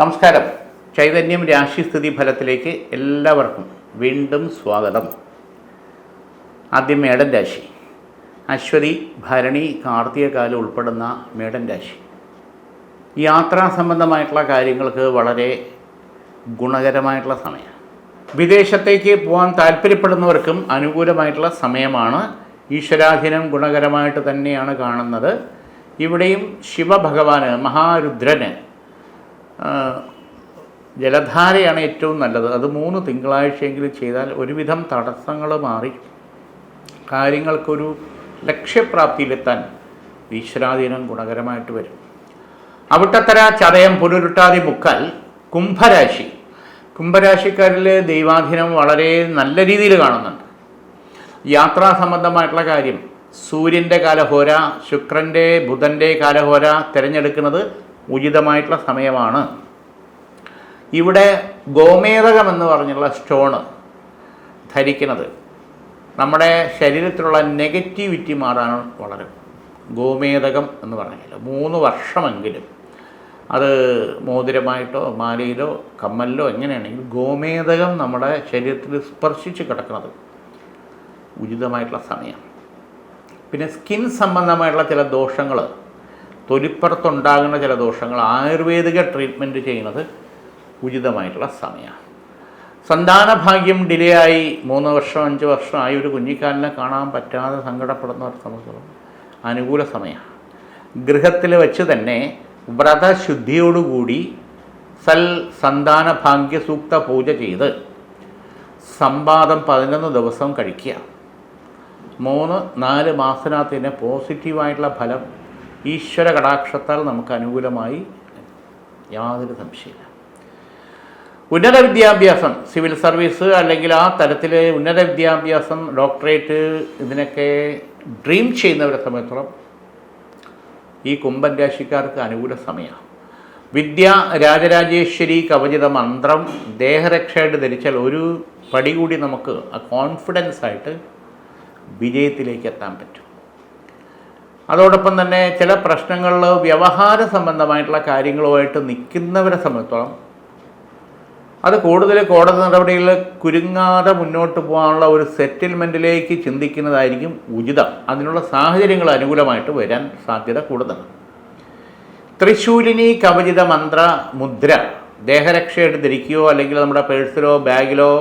നമസ്കാരം. ചൈതന്യം രാശിസ്ഥിതി ഫലത്തിലേക്ക് എല്ലാവർക്കും വീണ്ടും സ്വാഗതം. ആദ്യം മേടൻ രാശി. അശ്വതി ഭരണി കാർത്തികകാലം ഉൾപ്പെടുന്ന മേടൻ രാശി. യാത്രാ സംബന്ധമായിട്ടുള്ള കാര്യങ്ങൾക്ക് വളരെ ഗുണകരമായിട്ടുള്ള സമയമാണ് വിദേശത്തേക്ക് പോകാൻ താല്പര്യപ്പെടുന്നവർക്കും അനുകൂലമായിട്ടുള്ള സമയമാണ്. ഈശ്വരാധീനം ഗുണകരമായിട്ട് തന്നെയാണ് കാണുന്നത്. ഇവിടെയും ശിവഭഗവാന് മഹാരുദ്രന് ജലധാരയാണ് ഏറ്റവും നല്ലത്. അത് മൂന്ന് തിങ്കളാഴ്ചയെങ്കിലും ചെയ്താൽ ഒരുവിധം തടസ്സങ്ങൾ മാറി. കാര്യങ്ങൾക്കൊരു ലക്ഷ്യപ്രാപ്തിയിലെത്താൻ ഈശ്വരാധീനം ഗുണകരമായിട്ട് വരും. അവിട്ടത്തര ചതയം പുനരുട്ടാതി മുക്കാൽ കുംഭരാശി. കുംഭരാശിക്കാരിൽ ദൈവാധീനം വളരെ നല്ല രീതിയിൽ കാണുന്നുണ്ട്. യാത്രാ സംബന്ധമായിട്ടുള്ള കാര്യം. സൂര്യന്റെ കാലഹോര ശുക്രന്റെ ബുധന്റെ കാലഹോര തിരഞ്ഞെടുക്കുന്നത് ഉചിതമായിട്ടുള്ള സമയമാണ്. ഇവിടെ ഗോമേതകം എന്ന് പറഞ്ഞുള്ള സ്റ്റോണ് ധരിക്കുന്നത് നമ്മുടെ ശരീരത്തിലുള്ള നെഗറ്റിവിറ്റി മാറാൻ വളരെ. ഗോമേതകം എന്ന് പറഞ്ഞാൽ മൂന്ന് വർഷമെങ്കിലും അത് മോതിരമായിട്ടോ മാലയിലോ കമ്മലിലോ എങ്ങനെയാണെങ്കിലും ഗോമേതകം നമ്മുടെ ശരീരത്തിൽ സ്പർശിച്ച് കിടക്കുന്നത് ഉചിതമായിട്ടുള്ള സമയം പിന്നെ സ്കിൻ സംബന്ധമായിട്ടുള്ള ചില ദോഷങ്ങൾ തൊലിപ്പുറത്തുണ്ടാകുന്ന ചില ദോഷങ്ങൾ ആയുർവേദിക ട്രീറ്റ്മെന്റ് ചെയ്യുന്നത് ഉചിതമായിട്ടുള്ള സമയമാണ്. സന്താനഭാഗ്യം ഡിലേ ആയി മൂന്ന് വർഷം അഞ്ച് വർഷമായി ഒരു കുഞ്ഞിക്കാലിനെ കാണാൻ പറ്റാതെ സങ്കടപ്പെടുന്നവർ സംബന്ധിച്ചോളം അനുകൂല സമയമാണ്. ഗൃഹത്തിൽ വെച്ച് തന്നെ വ്രതശുദ്ധിയോടുകൂടി സൽ സന്താന ഭാഗ്യ സൂക്ത പൂജ ചെയ്ത് സമ്പാദം പതിനൊന്ന് ദിവസം കഴിക്കുക. മൂന്ന് നാല് മാസത്തിനകത്ത് തന്നെ പോസിറ്റീവായിട്ടുള്ള ഫലം ഈശ്വര കടാക്ഷത്താൽ നമുക്ക് അനുകൂലമായി യാതൊരു സംശയമില്ല. ഉന്നത വിദ്യാഭ്യാസം സിവിൽ സർവീസ് അല്ലെങ്കിൽ ആ തരത്തിൽ ഉന്നത വിദ്യാഭ്യാസം ഡോക്ടറേറ്റ് ഇതിനൊക്കെ ഡ്രീം ചെയ്യുന്നവരെ സംബന്ധിച്ചോളം ഈ കുംഭൻ രാശിക്കാർക്ക് അനുകൂല സമയമാണ്. വിദ്യ രാജരാജേശ്വരി കവചിത മന്ത്രം ദേഹരക്ഷയായിട്ട് ധരിച്ചാൽ ഒരു പടി കൂടി നമുക്ക് ആ കോൺഫിഡൻസ് ആയിട്ട് വിജയത്തിലേക്ക് എത്താൻ പറ്റും. അതോടൊപ്പം തന്നെ ചില പ്രശ്നങ്ങളിൽ വ്യവഹാര സംബന്ധമായിട്ടുള്ള കാര്യങ്ങളുമായിട്ട് നിൽക്കുന്നവരെ സംബന്ധിച്ചോളം അത് കൂടുതൽ കോടതി നടപടികളിൽ കുരുങ്ങാതെ മുന്നോട്ട് പോകാനുള്ള ഒരു സെറ്റിൽമെന്റിലേക്ക് ചിന്തിക്കുന്നതായിരിക്കും ഉചിതം. അതിനുള്ള സാഹചര്യങ്ങൾ അനുകൂലമായിട്ട് വരാൻ സാധ്യത കൂടുതലാണ്. തൃശൂലിനി കവചിത മന്ത്ര മുദ്ര ദേഹരക്ഷയായിട്ട് ധരിക്കുകയോ അല്ലെങ്കിൽ നമ്മുടെ പേഴ്സിലോ ബാഗിലോ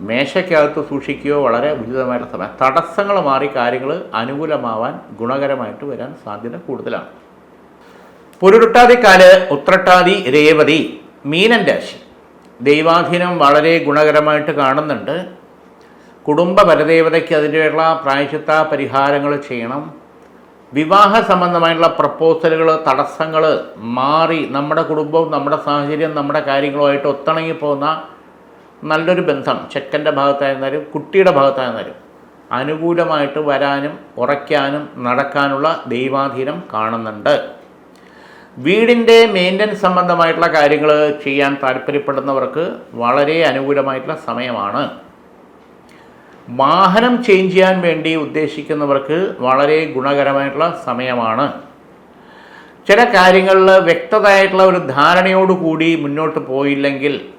മേശയ്ക്കകത്ത് സൂക്ഷിക്കുകയോ വളരെ ഉചിതമായിട്ടുള്ള സമയം. തടസ്സങ്ങൾ മാറി കാര്യങ്ങൾ അനുകൂലമാവാൻ ഗുണകരമായിട്ട് വരാൻ സാധ്യത കൂടുതലാണ്. പുരുരുട്ടാതിക്കാൽ ഉത്രട്ടാതി രേവതി മീനൻ രാശി. ദൈവാധീനം വളരെ ഗുണകരമായിട്ട് കാണുന്നുണ്ട്. കുടുംബ പരദേവതയ്ക്ക് അതിന്റെയുള്ള പ്രായശിത്ത പരിഹാരങ്ങൾ ചെയ്യണം. വിവാഹ സംബന്ധമായിട്ടുള്ള പ്രപ്പോസലുകൾ തടസ്സങ്ങൾ മാറി നമ്മുടെ കുടുംബവും നമ്മുടെ സാഹചര്യം നമ്മുടെ കാര്യങ്ങളുമായിട്ട് ഒത്തിണങ്ങി പോകുന്ന നല്ലൊരു ബന്ധം ചെക്കന്റെ ഭാഗത്തായിരുന്നാലും കുട്ടിയുടെ ഭാഗത്തായിരുന്നാലും അനുകൂലമായിട്ട് വരാനും ഉറയ്ക്കാനും നടക്കാനുള്ള ദൈവാധീനം കാണുന്നുണ്ട്. വീടിന്റെ മെയിന്റനൻസ് സംബന്ധമായിട്ടുള്ള കാര്യങ്ങൾ ചെയ്യാൻ താല്പര്യപ്പെടുന്നവർക്ക് വളരെ അനുകൂലമായിട്ടുള്ള സമയമാണ്. വാഹനം ചേഞ്ച് ചെയ്യാൻ വേണ്ടി ഉദ്ദേശിക്കുന്നവർക്ക് വളരെ ഗുണകരമായിട്ടുള്ള സമയമാണ്. ചില കാര്യങ്ങളിൽ വ്യക്തതയായിട്ടുള്ള ഒരു ധാരണയോടുകൂടി മുന്നോട്ട് പോയില്ലെങ്കിൽ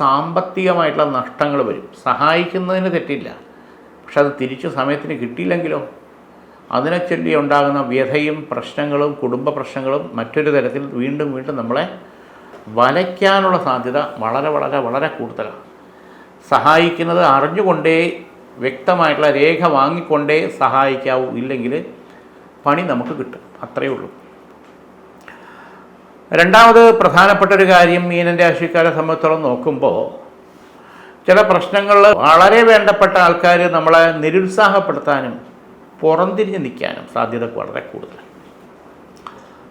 സാമ്പത്തികമായിട്ടുള്ള നഷ്ടങ്ങൾ വരും. സഹായിക്കുന്നതിന് തെറ്റില്ല. പക്ഷെ അത് തിരിച്ചു സമയത്തിന് കിട്ടിയില്ലെങ്കിലോ? അതിനെ ചൊല്ലി ഉണ്ടാകുന്ന വ്യഥയും പ്രശ്നങ്ങളും കുടുംബ പ്രശ്നങ്ങളും മറ്റൊരു തരത്തിൽ വീണ്ടും വീണ്ടും നമ്മളെ വലയ്ക്കാനുള്ള സാധ്യത വളരെ വളരെ വളരെ കൂടുതലാണ്. സഹായിക്കുന്നത് അറിഞ്ഞുകൊണ്ടേ വ്യക്തമായിട്ടുള്ള രേഖ വാങ്ങിക്കൊണ്ടേ സഹായിക്കാവൂ ഇല്ലെങ്കിൽ പണി നമുക്ക് കിട്ടും. അത്രയേ ഉള്ളൂ. രണ്ടാമത് പ്രധാനപ്പെട്ട ഒരു കാര്യം മീനൻ രാശിക്കാരെ സംബന്ധിച്ചോളം നോക്കുമ്പോൾ ചില പ്രശ്നങ്ങൾ വളരെ വേണ്ടപ്പെട്ട ആൾക്കാർ നമ്മളെ നിരുത്സാഹപ്പെടുത്താനും പുറംതിരിഞ്ഞ് നിൽക്കാനും സാധ്യത വളരെ കൂടുതൽ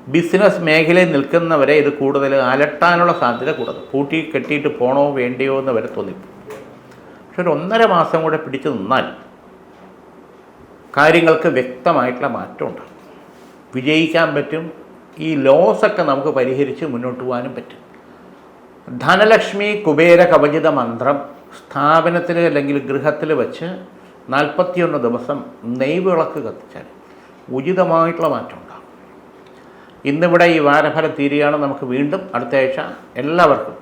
ബിസിനസ് മേഖലയിൽ നിൽക്കുന്നവരെ ഇത് കൂടുതൽ അലട്ടാനുള്ള സാധ്യത കൂടുതൽ. കൂട്ടി കെട്ടിയിട്ട് പോണോ വേണ്ടയോ എന്ന് വരെ തോന്നിപ്പോ പക്ഷെ ഒരു ഒന്നര മാസം കൂടെ പിടിച്ചു നിന്നാൽ കാര്യങ്ങൾക്ക് വ്യക്തമായിട്ടുള്ള മാറ്റമുണ്ട് വിജയിക്കാൻ പറ്റും ഈ ലോസൊക്കെ നമുക്ക് പരിഹരിച്ച് മുന്നോട്ട് പോകാനും പറ്റും. ധനലക്ഷ്മി കുബേര കവചിത മന്ത്രം സ്ഥാപനത്തിൽ അല്ലെങ്കിൽ ഗൃഹത്തിൽ വെച്ച് നാൽപ്പത്തിയൊന്ന് ദിവസം നെയ്വിളക്ക് കത്തിച്ചാൽ ഉചിതമായിട്ടുള്ള മാറ്റം ഉണ്ടാകും. ഇന്നിവിടെ ഈ വാരഫലം തീരുകയാണ്. നമുക്ക് വീണ്ടും അടുത്ത ആഴ്ച എല്ലാവർക്കും